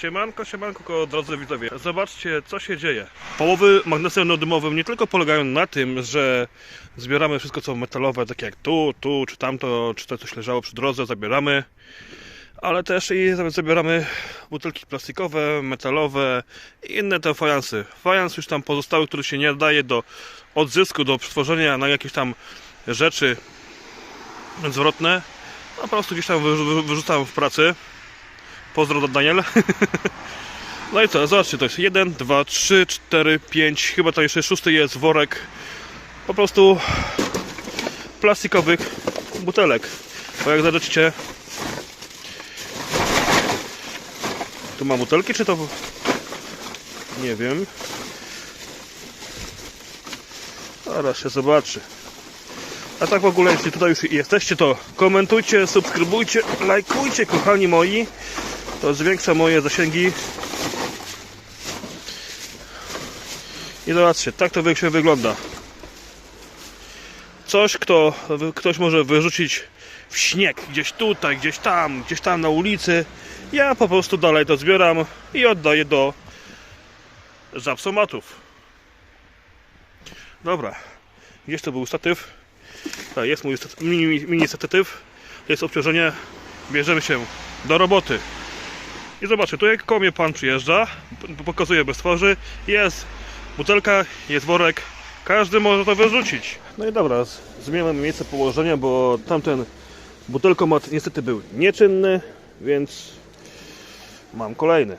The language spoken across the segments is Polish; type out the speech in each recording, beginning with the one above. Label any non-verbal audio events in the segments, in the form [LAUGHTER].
Siemanko, siemanko, drodzy widzowie. Zobaczcie, co się dzieje. Połowy magnesem neodymowym nie tylko polegają na tym, że zbieramy wszystko, co metalowe, takie jak tu, tu, czy tamto, czy to coś leżało przy drodze, zabieramy. Ale też i zabieramy butelki plastikowe, metalowe i inne te fajansy. Fajans już tam pozostały, który się nie nadaje do odzysku, do przetworzenia na jakieś tam rzeczy zwrotne. No, po prostu gdzieś tam wyrzu- wyrzucam w pracy. Pozdro Daniel. [LAUGHS] No i co, zobaczcie, to jest 1, 2, 3, 4, 5, chyba to jeszcze szósty jest worek po prostu plastikowych butelek. Bo jak zobaczycie, tu ma butelki, czy to... Nie wiem. Zaraz się zobaczy. A tak w ogóle, jeśli tutaj już jesteście, to komentujcie, subskrybujcie, lajkujcie, kochani moi. To zwiększa moje zasięgi. I zobaczcie, tak to się wygląda. Coś, kto, ktoś może wyrzucić w śnieg, gdzieś tutaj, gdzieś tam, gdzieś tam na ulicy. Ja po prostu dalej to zbieram i oddaję do zapsomatów. Dobra, gdzieś to był statyw. Tak, jest mój mini, mini statyw. Jest obciążenie. Bierzemy się do roboty. I zobaczcie, tu jak koło mnie pan przyjeżdża, pokazuje bez twarzy, jest butelka, jest worek, każdy może to wyrzucić. No i dobra, zmieniamy miejsce położenia, bo tamten butelkomat niestety był nieczynny, więc mam kolejny.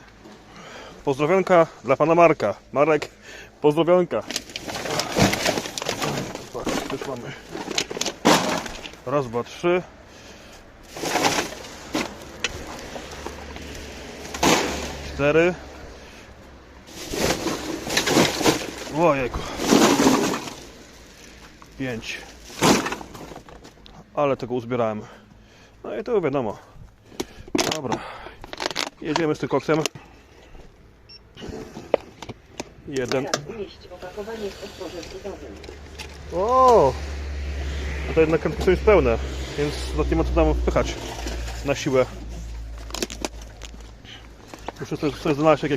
Pozdrowionka dla pana Marka. Marek, pozdrowionka. Tak, już mamy. Raz, dwa, trzy. Cztery. Ojejku. Pięć. Ale tego uzbierałem. No i to wiadomo. Dobra. Jedziemy z tym koksem. Jeden. O! A to jednak już pełne, więc nie ma co tam wpychać na siłę. Muszę sobie, sobie znaleźć jak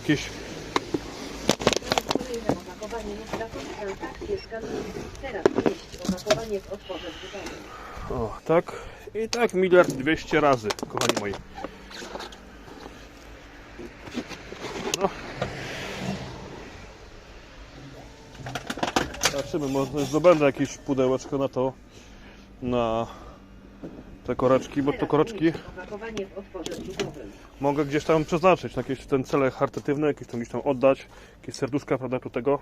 transakcje skanują. Teraz w otworze. O, tak. I tak miliard dwieście razy, kochani moi. No. Zobaczymy, może zdobędę jakieś pudełeczko na to, na te koreczki, bo to koreczki mogę gdzieś tam przeznaczyć na jakieś ten cele charytatywne, jakieś tam gdzieś tam oddać, jakieś serduszka, prawda, do tego.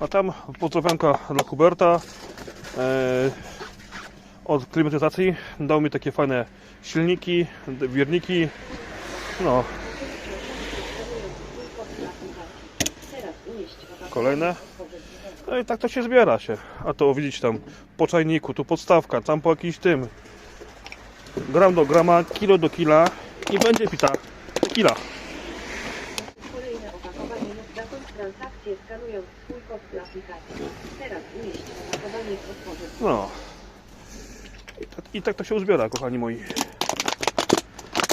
A tam pozdrowionka dla Huberta e, od klimatyzacji. Dał mi takie fajne silniki, wierniki. No, kolejne. No i tak to się zbiera się. A to widzieć tam po czajniku, tu podstawka, tam po jakimś tym. Gram do grama, kilo do kila i będzie pita. Kila. No. I tak, I tak to się uzbiera, kochani moi.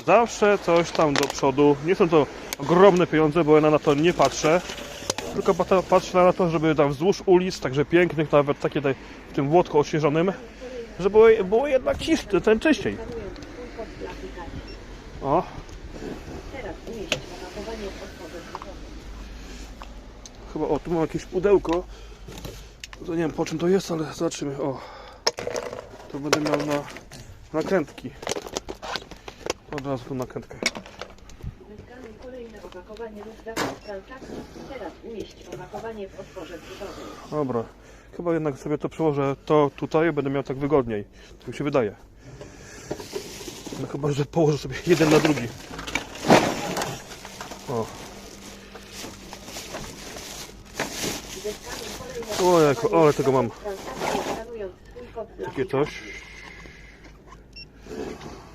Zawsze coś tam do przodu. Nie są to ogromne pieniądze, bo ja na to nie patrzę. Tylko pat- patrzę na to, żeby tam wzdłuż ulic, także pięknych, nawet takie tutaj w tym Włodku oświeżonym, żeby było, było jednak ciszej, ten czyściej. O, chyba, o, tu mam jakieś pudełko. To nie wiem po czym to jest, ale zobaczymy. O, to będę miał na nakrętki. Od razu tu nakrętkę. Opakowanie. Teraz umieść opakowanie w otworze drzwiowym. Dobra, chyba jednak sobie to przełożę to tutaj, będę miał tak wygodniej. Tak mi się wydaje. No chyba, że położę sobie jeden na drugi. O, O, jak- opakowanie ale tego mam. takie coś.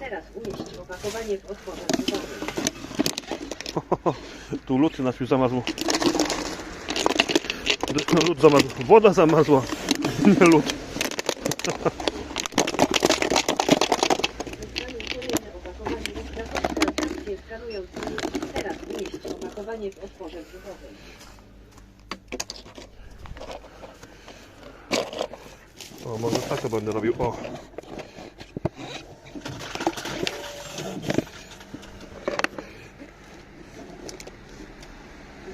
Teraz umieść opakowanie w otworze drzwiowym. [LAUGHS] Tu lód nas już zamazł. Lód zamazł. Woda zamazła. Nie [LAUGHS] lód. [LAUGHS] O, może tak to będę robił. O,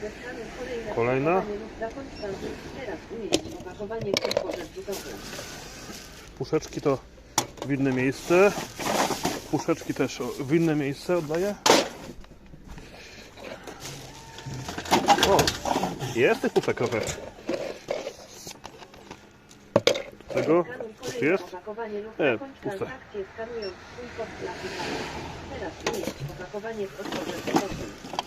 Zeskanuj kolejne Kolejna? opakowanie lub zakończ transakcję. Teraz umieść opakowanie w otworze brzuchowym. puszeczki to w inne miejsce. Puszeczki też w inne miejsce oddaję. O, jest tych puszek trochę. Tego kolejne jest? E, zakończ puste. Teraz opakowanie brzuchowym.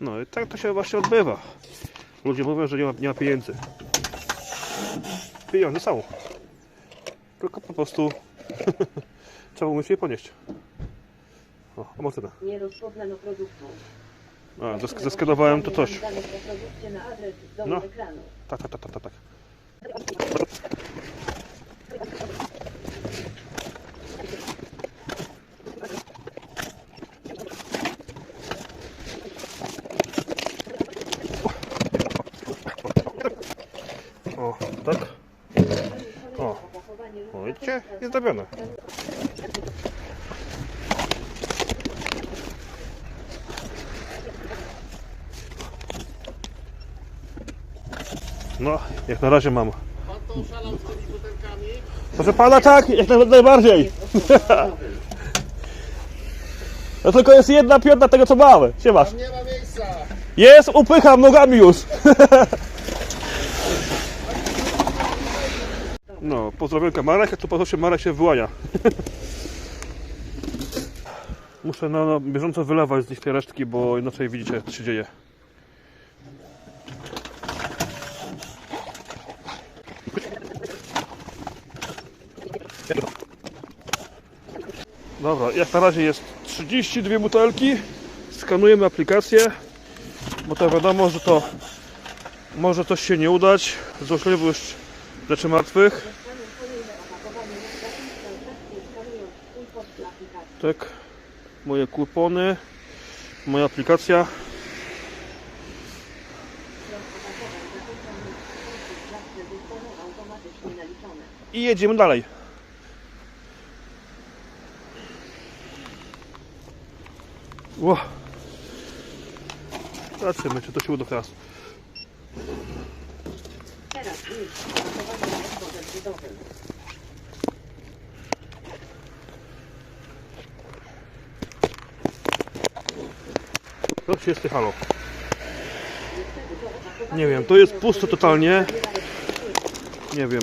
No i tak to się właśnie odbywa. Ludzie mówią, że nie ma, nie ma pieniędzy. Pieniądze są. Tylko po prostu [LAUGHS] trzeba umieć je ponieść. O, może Nie rozpoznano produktu. A, zaskanowałem to coś. No. ekranu. Tak, tak, tak, tak, tak, tak. O, tak. O. Widzicie? Jest zrobione. No, jak na razie mam. Pan to oszalał z tymi butelkami? Proszę pana, tak, jak naj- najbardziej. [LAUGHS] No tylko jest jedna piąta tego, co małe. Siemasz. Nie ma miejsca. Jest, upycham nogami już. [LAUGHS] No, pozdrowienka Marek, a tu się Marek się wyłania. [LAUGHS] Muszę na, na bieżąco wylewać z nich te resztki, bo inaczej widzicie, co się dzieje. Dobra, jak na razie jest 32 butelki. Skanujemy aplikację, bo to wiadomo, że to może coś się nie udać. Złośliwość leczy martwych. Tak, moje kupony, moja aplikacja. I jedziemy dalej. Ło. Zobaczymy, czy to się uda teraz. Teraz To się jest halo. To Nie wiem, to jest pusto totalnie. Nie wiem,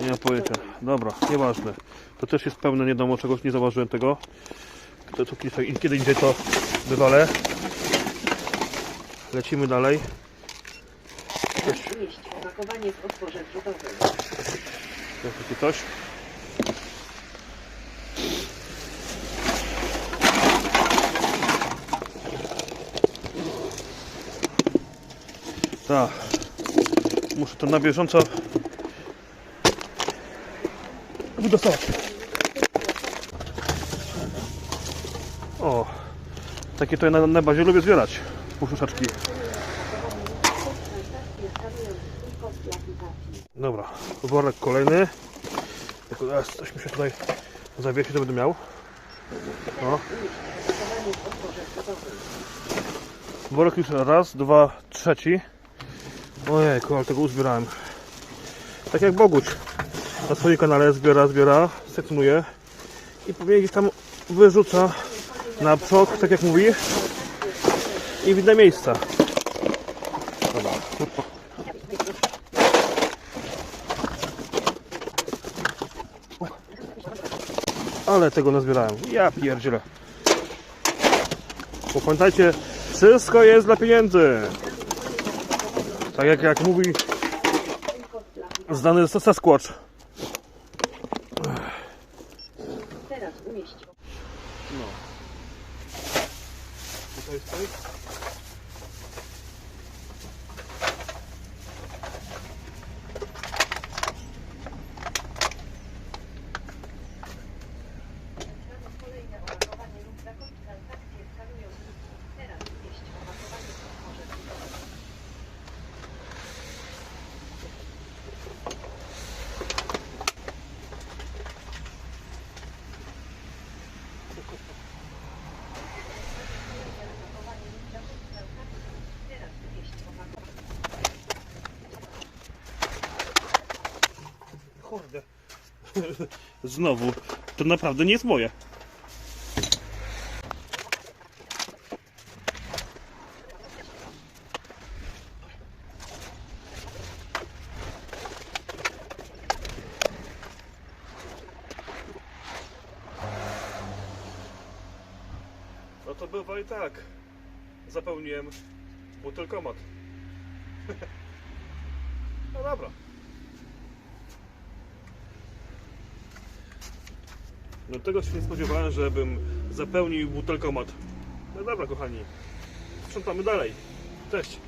nie mam pojęcia. Dobra, nieważne. To też jest pełne, nie czegoś, nie zauważyłem tego. To co kiedy, indziej to wywalę. Lecimy dalej. Teraz umieść opakowanie w otworze brzuchowym. Jest takie coś. Tak. Muszę to na bieżąco wydostawać. O, takie to ja na, na bazie lubię zbierać. Puszuszaczki. Transakcję skanując swój kod dla aplikacji. Dobra, worek kolejny. Tylko teraz coś mi się tutaj zawiesi, to będę miał. O, Umieść opakowanie w otworze brzuchowym. worek już raz, dwa, trzeci. Ojejku, ale tego uzbierałem. Tak jak Boguć na swoim kanale zbiera, zbiera, sekcjonuje i pewnie gdzieś tam wyrzuca na przok, tak jak mówi i w inne miejsca. Ale tego nazbierałem. Ja pierdzielę. Bo pamiętajcie, wszystko jest dla pieniędzy. Tak jak, jak mówi znany Sasquatch. Teraz umieść No. Tutaj stoi? kolejne [LAUGHS] Znowu, to naprawdę nie jest moje. No to bywa i tak. Zapełniłem butelkomat. [LAUGHS] No dobra. No tego się nie spodziewałem, żebym zapełnił butelkomat. No dobra kochani. Sprzątamy dalej. Cześć.